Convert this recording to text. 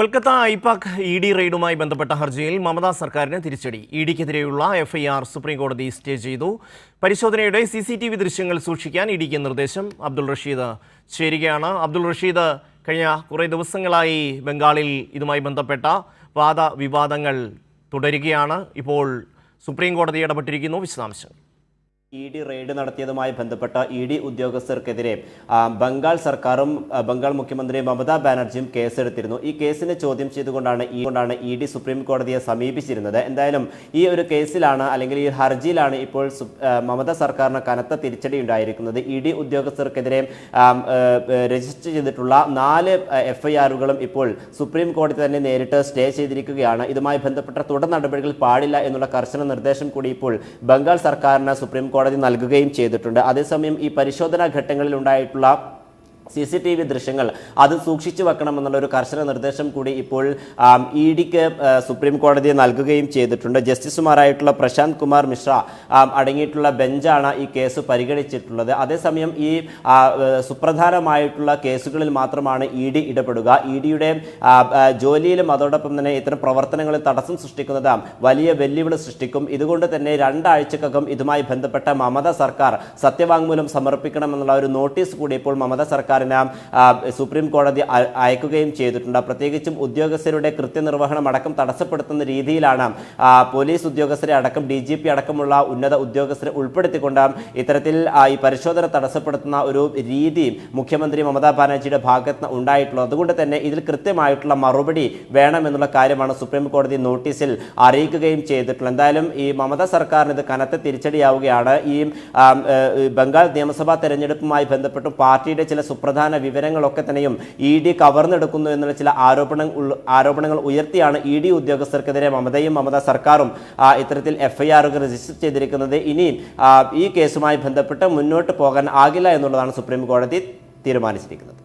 Kolkata IPAC E D റെയ്ഡുമായി ബന്ധപ്പെട്ട ഹർജിയിൽ മമതാ സർക്കാരിന് തിരിച്ചടി. ഇ ഡിക്കെതിരെയുള്ള എഫ്ഐആർ സുപ്രീംകോടതി സ്റ്റേ ചെയ്തു. പരിശോധനയുടെ സി സി ടി വി ദൃശ്യങ്ങൾ സൂക്ഷിക്കാൻ ഇ ഡിക്ക് നിർദ്ദേശം അബ്ദുൾ റഷീദ് ചേരുകയാണ്. അബ്ദുൾ റഷീദ് കഴിഞ്ഞ കുറേ ദിവസങ്ങളായി ബംഗാളിൽ ഇതുമായി ബന്ധപ്പെട്ട വാദവിവാദങ്ങൾ തുടരുകയാണ്. ഇപ്പോൾ സുപ്രീംകോടതി ഇടപെട്ടിരിക്കുന്നു. വിശദാംശങ്ങൾ. ഇ ഡി റെയ്ഡ് നടത്തിയതുമായി ബന്ധപ്പെട്ട ഇ ഡി ഉദ്യോഗസ്ഥർക്കെതിരെ ബംഗാൾ സർക്കാരും ബംഗാൾ മുഖ്യമന്ത്രി മമതാ ബാനർജിയും കേസെടുത്തിരുന്നു. ഈ കേസിനെ ചോദ്യം ചെയ്തുകൊണ്ടാണ് ഈ കൊണ്ടാണ് ഇ ഡി സുപ്രീം കോടതിയെ സമീപിച്ചിരുന്നത്. എന്തായാലും ഈ ഒരു കേസിലാണ് അല്ലെങ്കിൽ ഈ ഹർജിയിലാണ് ഇപ്പോൾ മമത സർക്കാരിന് കനത്ത തിരിച്ചടി ഉണ്ടായിരിക്കുന്നത്. ഇ ഡി ഉദ്യോഗസ്ഥർക്കെതിരെ രജിസ്റ്റർ ചെയ്തിട്ടുള്ള നാല് എഫ് ഐ ആറുകളും ഇപ്പോൾ സുപ്രീം കോടതി തന്നെ നേരിട്ട് സ്റ്റേ ചെയ്തിരിക്കുകയാണ്. ഇതുമായി ബന്ധപ്പെട്ട തുടർ നടപടികൾ പാടില്ല എന്നുള്ള കർശന നിർദ്ദേശം കൂടി ഇപ്പോൾ ബംഗാൾ സർക്കാരിന് സുപ്രീം കോടതി നൽകുകയും ചെയ്തിട്ടുണ്ട്. അതേസമയം ഈ പരിശോധനാ ഘട്ടങ്ങളിൽ ഉണ്ടായിട്ടുള്ള സി സി ടി വി ദൃശ്യങ്ങൾ അത് സൂക്ഷിച്ചു വെക്കണമെന്നുള്ള ഒരു കർശന നിർദ്ദേശം കൂടി ഇപ്പോൾ ഇ ഡിക്ക് സുപ്രീം കോടതി നൽകുകയും ചെയ്തിട്ടുണ്ട്. ജസ്റ്റിസുമാരായിട്ടുള്ള പ്രശാന്ത് കുമാർ മിശ്ര അടങ്ങിയിട്ടുള്ള ബെഞ്ചാണ് ഈ കേസ് പരിഗണിച്ചിട്ടുള്ളത്. അതേസമയം ഈ സുപ്രധാനമായിട്ടുള്ള കേസുകളിൽ മാത്രമാണ് ഇ ഡി ഇടപെടുക. ഇ ഡിയുടെ ജോലിയിലും അതോടൊപ്പം തന്നെ ഇത്തരം പ്രവർത്തനങ്ങളിൽ തടസ്സം സൃഷ്ടിക്കുന്നത് വലിയ വെല്ലുവിളി സൃഷ്ടിക്കും. ഇതുകൊണ്ട് തന്നെ രണ്ടാഴ്ചക്കകം ഇതുമായി ബന്ധപ്പെട്ട മമത സർക്കാർ സത്യവാങ്മൂലം സമർപ്പിക്കണമെന്നുള്ള ഒരു നോട്ടീസ് കൂടി ഇപ്പോൾ മമത സർക്കാരിന് സുപ്രീം കോടതി അയക്കുകയും ചെയ്തിട്ടുണ്ട്. പ്രത്യേകിച്ചും ഉദ്യോഗസ്ഥരുടെ കൃത്യനിർവഹണം അടക്കം തടസ്സപ്പെടുത്തുന്ന രീതിയിലാണ് പോലീസ് ഉദ്യോഗസ്ഥരെ അടക്കം ഡി ജി പി അടക്കമുള്ള ഉന്നത ഉദ്യോഗസ്ഥരെ ഉൾപ്പെടുത്തിക്കൊണ്ട് ഇത്തരത്തിൽ ഈ പരിശോധന തടസ്സപ്പെടുത്തുന്ന ഒരു രീതി മുഖ്യമന്ത്രി മമതാ ബാനർജിയുടെ ഭാഗത്ത് നിന്ന് ഉണ്ടായിട്ടുള്ളത്. അതുകൊണ്ട് തന്നെ ഇതിൽ കൃത്യമായിട്ടുള്ള മറുപടി വേണമെന്നുള്ള കാര്യമാണ് സുപ്രീം കോടതി നോട്ടീസിൽ അറിയിക്കുകയും ചെയ്തിട്ടുള്ളത്. എന്തായാലും ഈ മമതാ സർക്കാരിന് ഇത് കനത്ത തിരിച്ചടിയാവുകയാണ്. ഈ ബംഗാൾ നിയമസഭാ തെരഞ്ഞെടുപ്പുമായി ബന്ധപ്പെട്ടും പാർട്ടിയുടെ ചില സുപ്രധാന വിവരങ്ങളൊക്കെ തന്നെയും ഇ ഡി കവർന്നെടുക്കുന്നു എന്നുള്ള ചില ആരോപണ ആരോപണങ്ങൾ ഉയർത്തിയാണ് ഇ ഡി ഉദ്യോഗസ്ഥർക്കെതിരെ മമതയും മമത സർക്കാരും ഇത്തരത്തിൽ എഫ്ഐആറുകൾ രജിസ്റ്റർ ചെയ്തിരിക്കുന്നത്. ഇനി ഈ കേസുമായി ബന്ധപ്പെട്ട് മുന്നോട്ട് പോകാൻ ആകില്ല എന്നുള്ളതാണ് സുപ്രീം കോടതി തീരുമാനിച്ചിരിക്കുന്നത്.